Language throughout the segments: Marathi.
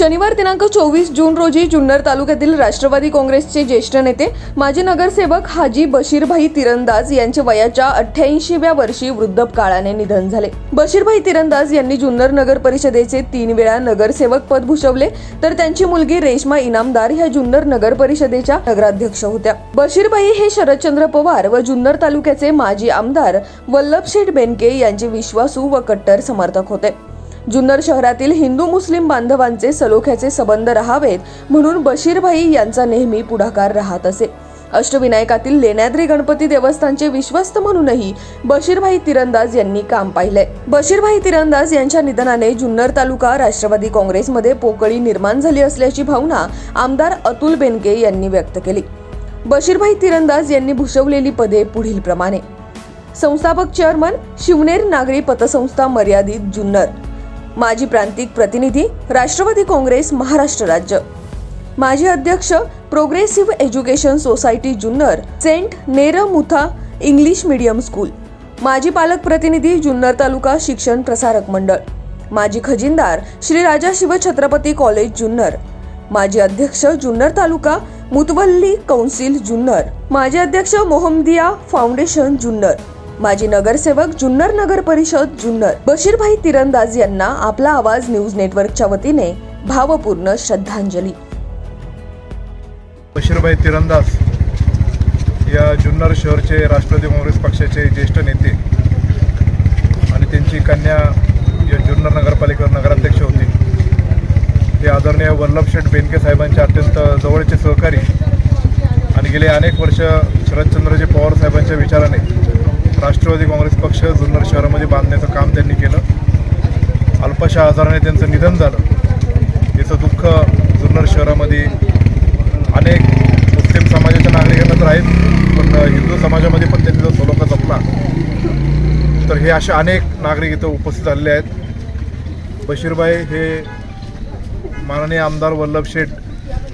शनिवार दिनांक चोवीस जून रोजी जुन्नर तालुक्यातील राष्ट्रवादी काँग्रेसचे ज्येष्ठ नेते माजी नगरसेवक हाजी बशीरभाई तिरंदाज यांच्या वयाच्या अठ्ठ्याऐंशीव्या वर्षी वृद्धपकाळाने निधन झाले. बशीरभाई तिरंदाज यांनी जुन्नर नगर परिषदेचे तीन वेळा नगरसेवक पद भूषवले तर त्यांची मुलगी रेश्मा इनामदार ह्या जुन्नर नगर परिषदेच्या नगराध्यक्ष होत्या. बशीरभाई हे शरदचंद्र पवार व जुन्नर तालुक्याचे माजी आमदार वल्लभशेठ बेनके यांचे विश्वासू व कट्टर समर्थक होते. जुन्नर शहरातील हिंदू मुस्लिम बांधवांचे सलोख्याचे संबंध राहावेत म्हणून बशीरभाई यांचा नेहमी पुढाकार राहत असे. अष्टविनायकातील लेण्याद्री गणपती देवस्थानचे विश्वस्त म्हणूनही बशीरभाई तिरंदाज यांनी काम पाहिलंय. बशीरभाई तिरंदाज यांच्या निधनाने जुन्नर तालुका राष्ट्रवादी काँग्रेसमध्ये पोकळी निर्माण झाली असल्याची भावना आमदार अतुल बेनके यांनी व्यक्त केली. बशीरभाई तिरंदाज यांनी भूषवलेली पदे पुढील प्रमाणे. संस्थापक चेअरमन शिवनेर नागरी पतसंस्था मर्यादित जुन्नर. माजी प्रांतिक प्रतिनिधी राष्ट्रवादी काँग्रेस महाराष्ट्र राज्य. माजी अध्यक्ष progressive education society Junnar saint नेरमुथा English medium school माजी पालक प्रतिनिधी जुन्नर तालुका शिक्षण प्रसारक मंडळ. माजी खजिनदार श्री राजा शिवछत्रपती कॉलेज जुन्नर. माजी अध्यक्ष जुन्नर तालुका मुतवल्ली कौन्सिल जुन्नर. माजी अध्यक्ष मोहम्मदिया फाउंडेशन जुन्नर. माजी नगरसेवक जुन्नर नगर परिषद जुन्नर. बशीरभाई तिरंदाज यांना आपला आवाज न्यूज नेटवर्कच्या वतीने भावपूर्ण श्रद्धांजली. बशीरभाई तिरंदाज या जुन्नर शहरचे राष्ट्रवादी काँग्रेस पक्षाचे ज्येष्ठ नेते आणि त्यांची कन्या या जुन्नर नगरपालिका नगराध्यक्ष होती. ते आदरणीय वल्लभशेठ बेनके साहेबांचे अत्यंत जवळचे सहकारी आणि गेले अनेक वर्ष शरदचंद्रजी पवार साहेबांच्या विचाराने राष्ट्रवादी काँग्रेस पक्ष जुन्नर शहरामध्ये बांधण्याचं काम त्यांनी केलं. अल्पशा आजाराने त्यांचं निधन झालं. याचं दुःख जुन्नर शहरामध्ये अनेक मुस्लिम समाजाच्या नागरिकांना तर आहेत पण हिंदू समाजामध्ये पण त्यांनी जो सलोखा जपला तर हे असे अनेक नागरिक इथं उपस्थित झालेले आहेत. बशीरबाई हे माननीय आमदार वल्लभ शेठ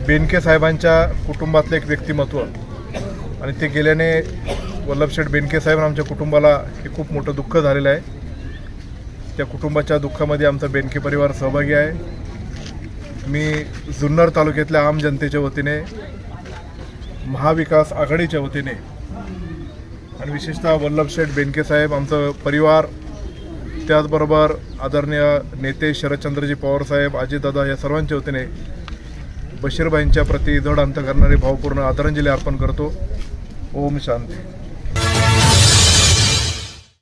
बेनके साहेबांच्या कुटुंबातलं एक व्यक्तिमत्व. आणि ते गेल्याने वल्लभशेठ बेनके साहेब आमच्या कुटुंबाला हे खूप मोठं दुःख झालेलं आहे. त्या कुटुंबाच्या दुःखामध्ये आमचा बेनके परिवार सहभागी आहे. मी जुन्नर तालुक्यातल्या आम जनतेच्या वतीने महाविकास आघाडीच्या वतीने आणि विशेषतः वल्लभशेठ बेनके साहेब आमचं परिवार त्याचबरोबर आदरणीय नेते शरदचंद्रजी पवार साहेब अजितदादा या सर्वांच्या वतीने बशीरबाईंच्या प्रती जड अंत करणारे भावपूर्ण आदरांजली अर्पण करतो. Olmuş anne.